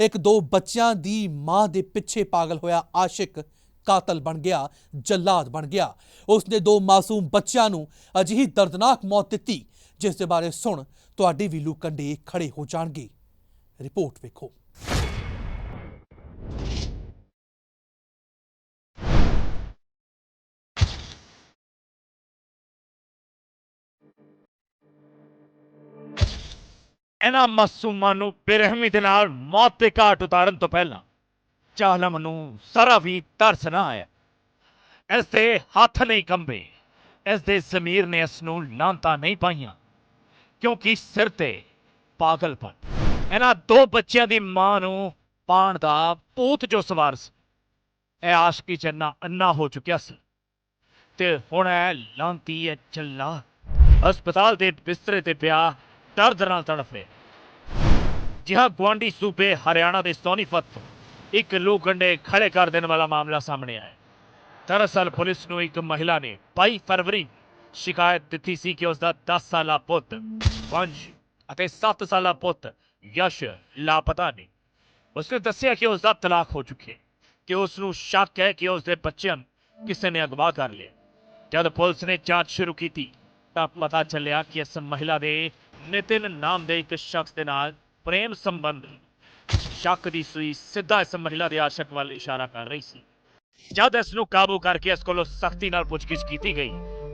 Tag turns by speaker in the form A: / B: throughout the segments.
A: ਇੱਕ ਦੋ ਬੱਚਿਆਂ ਦੀ ਮਾਂ ਦੇ ਪਿੱਛੇ ਪਾਗਲ ਹੋਇਆ ਆਸ਼ਿਕ ਕਾਤਲ ਬਣ ਗਿਆ, ਜੱਲਾਦ ਬਣ ਗਿਆ। ਉਸਨੇ ਦੋ ਮਾਸੂਮ ਬੱਚਿਆਂ ਨੂੰ ਅਜਿਹੀ ਦਰਦਨਾਕ ਮੌਤ ਦਿੱਤੀ, ਜਿਸ ਦੇ ਬਾਰੇ ਸੁਣ ਤੁਹਾਡੇ ਵੀ ਲੂ ਕੰਢੇ ਖੜੇ ਹੋ ਜਾਣਗੇ। ਰਿਪੋਰਟ ਵੇਖੋ।
B: ਇਹਨਾਂ ਮਾਸੂਮਾਂ ਨੂੰ ਬੇਰਹਿਮੀ ਦੇ ਨਾਲ ਮੌਤ ਦੇ ਘਾਟ ਉਤਾਰਨ ਤੋਂ ਪਹਿਲਾਂ ਚਾਹਲਮ ਨੂੰ ਸਾਰਾ ਵੀ ਤਰਸ ਨਾ ਆਇਆ। ਇਸ ਦੇ ਹੱਥ ਨਹੀਂ ਕੰਬੇ ਇਸ ਦੇ ਜ਼ਮੀਰ ਨੇ ਇਸ ਨੂੰ ਲਾਂਤਾ ਨਹੀਂ ਪਾਈਆਂ, ਕਿਉਂਕਿ ਸਿਰ ਤੇ ਪਾਗਲਪਨ ਇਹਨਾਂ ਦੋ ਬੱਚਿਆਂ ਦੀ ਮਾਂ ਨੂੰ ਪਾਣ ਦਾ ਭੂਤ ਜੋ ਸਵਾਰ ਸੀ, ਇਹ ਆਸ਼ਕੀ ਚ ਇੰਨਾ ਅੰਨਾ ਹੋ ਚੁੱਕਿਆ ਸੀ। ਤੇ ਹੁਣ ਇਹ ਲਾਂਤੀ ਹੈ ਚੱਲਾ। ਹਸਪਤਾਲ ਦੇ ਬਿਸਤਰੇ ਤੇ ਪਿਆ ਦਰਦ ਨਾਲ ਤੜਫੇ। ਜਿਹਾ ਗਵਾਂਡੀ ਸੂਬੇ ਹਰਿਆਣਾ ਦੇ ਸੋਨੀਪਤ ਤੋਂ ਇੱਕ ਲੂ ਗੰਡੇ ਖੜੇ ਕਰ ਦੇਣ ਵਾਲਾ ਮਾਮਲਾ ਸਾਹਮਣੇ ਆਇਆ। ਦਰਅਸਲ ਪੁਲਿਸ ਨੂੰ ਇੱਕ ਮਹਿਲਾ ਨੇ 22 ਫਰਵਰੀ ਸ਼ਿਕਾਇਤ ਦਿੱਤੀ ਸੀ ਕਿ ਉਸ ਦਾ 10 ਸਾਲਾ ਪੁੱਤ ਵੰਸ਼ ਅਤੇ 7 ਸਾਲਾ ਪੁੱਤ ਯਸ਼ ਲਾਪਤਾ ਨੇ। ਉਸਨੇ ਦੱਸਿਆ ਕਿ ਉਸ ਦਾ ਤਲਾਕ ਹੋ ਚੁੱਕਿਆ ਕਿ ਉਸ ਨੂੰ ਸ਼ੱਕ ਹੈ ਕਿ ਉਸ ਦੇ ਬੱਚਿਆਂ ਨੂੰ ਕਿਸੇ ਨੇ ਅਗਵਾ ਕਰ ਲਿਆ। ਜਦ ਪੁਲਿਸ ਨੇ ਜਾਂਚ ਸ਼ੁਰੂ ਕੀਤੀ ਤਾਂ ਪਤਾ ਚੱਲਿਆ ਕਿ ਇਸ ਮਹਿਲਾ ਦੇ ਨਿਤਿਨ ਨਾਮ ਦੇ ਇੱਕ ਸ਼ਖਸ ਦੇ ਨਾਲ ਪ੍ਰੇਮ ਸੰਬੰਧ ਸ਼ੱਕ ਦੀ ਸੂਈ ਸਿੱਧਾ ਇਸ ਮਹਿਲਾ ਦੇ ਆਸ਼ਕ ਵੱਲ ਇਸ਼ਾਰਾ ਕਰ ਰਹੀ ਸੀ। ਜਦ ਇਸ ਨੂੰ ਕਾਬੂ ਕਰਕੇ ਇਸ ਕੋਲੋਂ ਸਖਤੀ ਨਾਲ ਪੁੱਛਗਿੱਛ ਕੀਤੀ ਗਈ,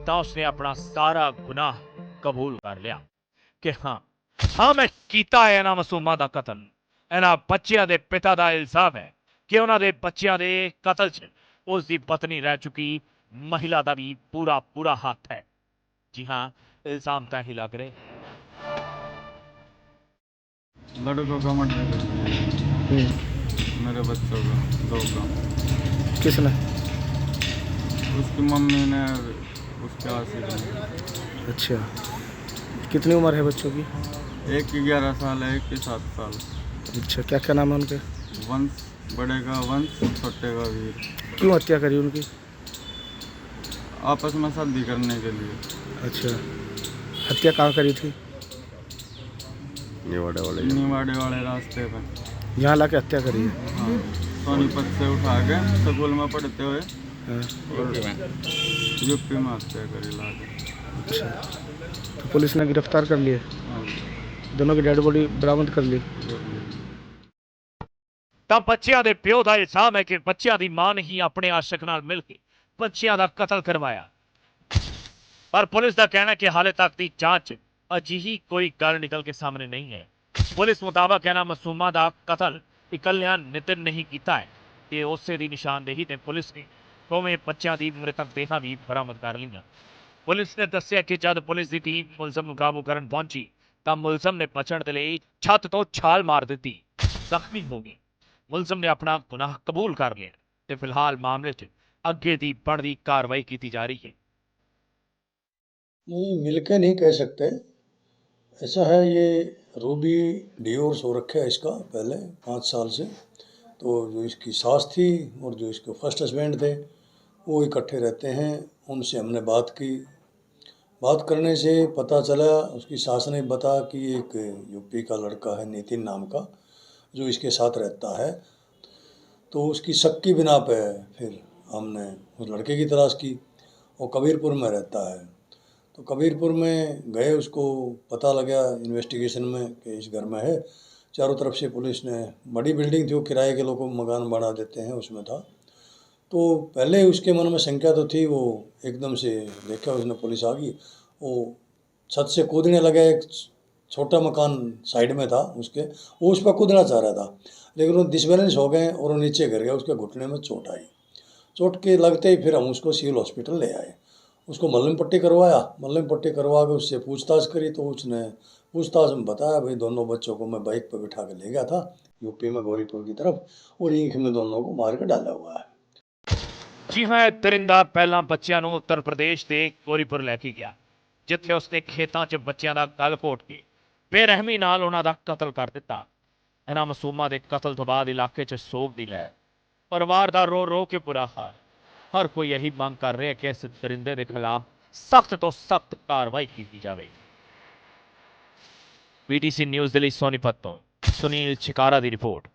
B: ਤਾਂ ਉਸਨੇ ਆਪਣਾ ਸਾਰਾ ਗੁਨਾਹ ਕਬੂਲ ਕਰ ਲਿਆ ਕਿ ਹਾਂ ਹਾਂ, ਮੈਂ ਕੀਤਾ ਹੈ ਇਹਨਾਂ ਮਾਸੂਮਾਂ ਦਾ ਕਤਲ। ਇਹਨਾਂ ਬੱਚਿਆਂ ਦੇ ਪਿਤਾ ਦਾ ਇਲਜ਼ਾਮ ਹੈ ਕਿ ਉਹਨਾਂ ਦੇ ਬੱਚਿਆਂ ਦੇ ਕਤਲ 'ਚ ਉਸ ਦੀ ਪਤਨੀ ਰਹਿ ਚੁੱਕੀ ਮਹਿਲਾ ਦਾ ਵੀ ਪੂਰਾ ਪੂਰਾ ਹੱਥ ਹੈ। ਜੀ ਹਾਂ, ਇਲਜ਼ਾਮ ਤਾਂ ਹੀ ਲੱਗ ਰਹੇ।
C: लड़कों का कर दिया मेरे बच्चों का दो का।
D: किसने?
C: उसकी मम्मी ने उसके ने।
D: अच्छा। कितनी उम्र है बच्चों की?
C: एक की ग्यारह साल है एक की सात साल।
D: अच्छा क्या क्या नाम है उनके?
C: वंश बड़े का वंश छोटे का वीर।
D: क्यों हत्या करी उनकी?
C: आपस में शादी करने के लिए।
D: अच्छा। हत्या कहाँ करी थी?
C: निवाड़े वाले रास्ते पे
D: यहाँ ला के हत्या करी है
C: हाँ सोनीपत से उठा के स्कूल में पढ़ते हुए
D: हाँ,
C: और यूपी में हत्या करी ला के
D: अच्छा तो पुलिस ने गिरफ्तार कर लिए
C: हाँ,
D: दोनों की डेड बॉडी बरामद कर ली
C: जो भी।
B: ਤਾਂ ਬੱਚਿਆਂ ਦੇ ਪਿਓ ਦਾ ਇਲਜ਼ਾਮ ਹੈ ਕਿ ਬੱਚਿਆਂ ਦੀ ਮਾਂ ਨੇ ਹੀ ਆਪਣੇ ਆਸ਼ਕ ਨਾਲ ਮਿਲ ਕੇ ਬੱਚਿਆਂ ਦਾ ਕਤਲ ਕਰਵਾਇਆ ਪਰ ਪੁਲਿਸ ਦਾ ਕਹਿਣਾ ਹੈ ਕਿ ਹਾਲੇ ਤੱਕ ਦੀ ਜਾਂਚ ਅਜਿਹੀ ਕੋਈ ਗੱਲ ਨਿਕਲ ਕੇ ਸਾਹਮਣੇ ਨਹੀਂ ਹੈ ਪੁਲਿਸ ਮੁਤਾਬਕ ਇਹਨਾਂ ਮਾਸੂਮਾਂ ਦਾ ਕਤਲ ਇਕੱਲਿਆਂ ਨਿਤਿਨ ਨਹੀਂ ਕੀਤਾ ਹੈ ਤੇ ਉਸੇ ਦੀ ਨਿਸ਼ਾਨਦੇਹੀ ਤੇ ਪੁਲਿਸ ਨੇ ਦੋਵੇਂ ਬੱਚਿਆਂ ਦੀ ਮ੍ਰਿਤਕ ਦੇਹਾਂ ਵੀ ਬਰਾਮਦ ਕਰ ਲਈਆਂ ਪੁਲਿਸ ਨੇ ਦੱਸਿਆ ਕਿ ਜਦ ਪੁਲਿਸ ਦੀ ਟੀਮ ਮੁਲਜ਼ਮ ਨੂੰ ਕਾਬੂ ਕਰਨ ਪਹੁੰਚੀ ਤਾਂ ਮੁਲਜ਼ਮ ਨੇ ਬਚਣ ਦੇ ਲਈ ਛੱਤ ਤੋਂ ਛਾਲ ਮਾਰ ਦਿੱਤੀ ਜ਼ਖਮੀ ਹੋ ਗਈ ਮੁਲਜ਼ਮ ਨੇ ਆਪਣਾ ਗੁਨਾਹ ਕਬੂਲ ਕਰ ਲਿਆ ਤੇ ਫਿਲਹਾਲ ਮਾਮਲੇ 'ਚ ਅੱਗੇ ਦੀ ਬਣਦੀ ਕਾਰਵਾਈ ਕੀਤੀ ਜਾ ਰਹੀ ਹੈ
E: नहीं मिलके नहीं कह सकते ऐसा है, ये रूबी डिवोर्स हो रखा है इसका पहले पाँच साल से। तो जो इसकी सास थी और जो इसके फ़र्स्ट हस्बैंड थे, वो इकट्ठे रहते हैं। उनसे हमने बात की। बात करने से पता चला, उसकी सास ने बताया कि एक यूपी का लड़का है, नितिन नाम का, जो इसके साथ रहता है। तो उसकी शक की बिना पे फिर हमने उस लड़के की तलाश की। वो कबीरपुर में रहता है। तो कबीरपुर में गए, उसको पता लगा इन्वेस्टिगेशन में कि इस घर में है। चारों तरफ़ से पुलिस ने, बड़ी बिल्डिंग थी, वो किराए के लोगों को मकान बना देते हैं, उसमें था। तो पहले उसके मन में शंका तो थी, वो एकदम से देखा उसने, पुलिस आ गई। वो छत से कूदने लगा, एक छोटा मकान साइड में था उसके, वो उस पर कूदना चाह रहा था। लेकिन वो डिसबैलेंस हो गए और वो नीचे गिर गया, उसके घुटने में चोट आई। चोट के लगते ही फिर हम उसको सिविल हॉस्पिटल ले आए। उसको मल्लम पट्टी करवाया मल्लम पट्टी करवा के उससे पूछताछ करी तो उसने पूछताछ में बताया भाई दोनों बच्चों को मैं बाइक पर बिठा के ले गया था यूपी में गौरीपुर की तरफ और ईख में दोनों को मार के डाला हुआ है
B: ਜੀ ਹਾਂ ਇਹ ਦਰਿੰਦਾ ਪਹਿਲਾਂ ਬੱਚਿਆਂ ਨੂੰ ਉੱਤਰ ਪ੍ਰਦੇਸ਼ ਦੇ ਗੋਰੀਪੁਰ ਲੈ ਕੇ ਗਿਆ ਜਿੱਥੇ ਉਸਨੇ ਖੇਤਾਂ 'ਚ ਬੱਚਿਆਂ ਦਾ ਗਲ ਘੋਟ ਕੇ ਬੇਰਹਿਮੀ ਨਾਲ ਉਹਨਾਂ ਦਾ ਕਤਲ ਕਰ ਦਿੱਤਾ ਇਹਨਾਂ ਮਾਸੂਮਾਂ ਦੇ ਕਤਲ ਤੋਂ ਬਾਅਦ ਇਲਾਕੇ 'ਚ ਸੋਗ ਦੀ ਲਹਿਰ ਪਰਿਵਾਰ ਦਾ ਰੋ ਰੋ ਕੇ ਬੁਰਾ ਹਾਲ हर कोई यही मांग कर रहे हैं कि ऐसे दरिंदे के खिलाफ सख्त तो सख्त कार्रवाई की जाएगी बीटीसी न्यूज़ दिल्ली सोनीपत तो सुनील छिकारा की रिपोर्ट।